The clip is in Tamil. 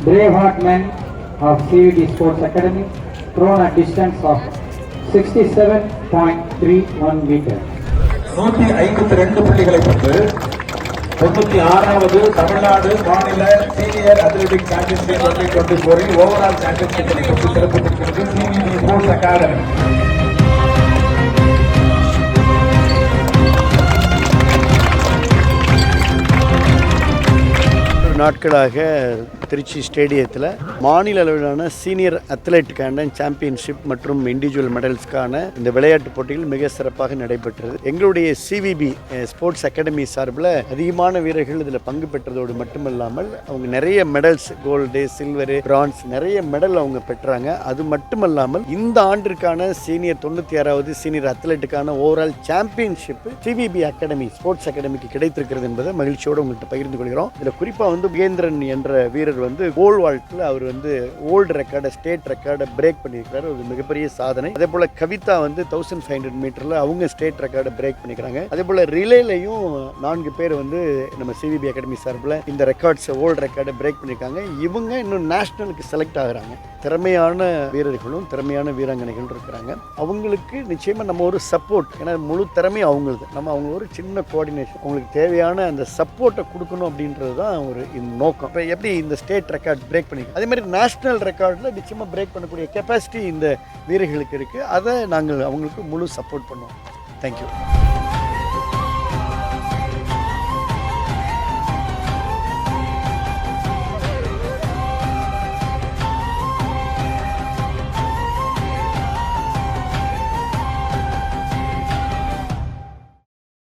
Braveheart academy of CVT Sports Academy thrown seven distance of 67.31 meter. நூற்றி ஐம்பத்தி ரெண்டு புள்ளிகளை பெற்று தொண்ணூத்தி ஆறாவது தமிழ்நாடு மாநில சீனியர் அத்லெட்டிக் சாம்பியன்ஷிப் கொண்டு டுவெண்ட்டி போரில் ஓவரால் சாம்பியன்ஷிப்பை பெற்று சிறப்பு பெற்றிருக்கிறது சிவிடி ஸ்போர்ட்ஸ் அகாடமி நாட்களாக திருச்சி ஸ்டேடியத்தில் மாநில அளவிலான சீனியர் அத்லெட்டுக்கான சாம்பியன்ஷிப் மற்றும் இண்டிவிஜுவல் மெடல்ஸ்க்கான இந்த விளையாட்டுப் போட்டிகள் மிக சிறப்பாக நடைபெற்றது. எங்களுடைய சிவிபி ஸ்போர்ட்ஸ் அகாடமி சார்பில் அதிகமான வீரர்கள் இதில் பங்கு பெற்றதோடு மட்டுமல்லாமல் அவங்க நிறைய மெடல்ஸ் கோல்டு சில்வரு பிரான்ஸ் நிறைய மெடல் அவங்க பெற்றாங்க. அது மட்டுமல்லாமல் இந்த ஆண்டிற்கான சீனியர் தொண்ணூற்றி ஆறாவது senior அத்லெட்டுக்கான overall championship CVP academy sports அகாடமிக்கு கிடைத்திருக்கிறது என்பதை மகிழ்ச்சியோடு உங்கள்கிட்ட பகிர்ந்து கொள்கிறோம். இதில் குறிப்பாக வந்து யோகேந்திரன் என்ற வீரர் வந்து கோல் வால்ட்டில் அவர் வந்து ஓல்டு ரெக்கார்டை ஸ்டேட் ரெக்கார்டை பிரேக் பண்ணியிருக்காரு ஒரு மிகப்பெரிய சாதனை. அதே போல் கவிதா வந்து தௌசண்ட் ஃபைவ் ஹண்ட்ரட் மீட்டரில் அவங்க ஸ்டேட் ரெக்கார்டை பிரேக் பண்ணிக்கிறாங்க. அதே போல் ரிலேலையும் நான்கு பேர் வந்து நம்ம சிவிபி அகாடமி சார்பில் இந்த ரெக்கார்ட்ஸ் ஓல்டு ரெக்கார்டை பிரேக் பண்ணியிருக்காங்க. இவங்க இன்னும் நேஷனலுக்கு செலக்ட் ஆகுறாங்க. திறமையான வீரர்களும் திறமையான வீராங்கனைகளும் இருக்கிறாங்க. அவங்களுக்கு நிச்சயமாக நம்ம ஒரு சப்போர்ட் ஏன்னா முழு திறமையும் அவங்களுது. நம்ம அவங்க ஒரு சின்ன கோஆர்டினேஷன் அவங்களுக்கு தேவையான அந்த சப்போர்ட்டை கொடுக்கணும் அப்படின்றது தான் ஒரு இந்த நோக்கம். இப்போ எப்படி இந்த ஸ்டேட் ரெக்கார்ட் பிரேக் பண்ணி அதே மாதிரி நேஷ்னல் ரெக்கார்டில் நிச்சயமாக பிரேக் பண்ணக்கூடிய கெப்பாசிட்டி இந்த வீரர்களுக்கு இருக்குது அதை நாங்கள் அவங்களுக்கு முழு சப்போர்ட் பண்ணுவோம். தேங்க்யூ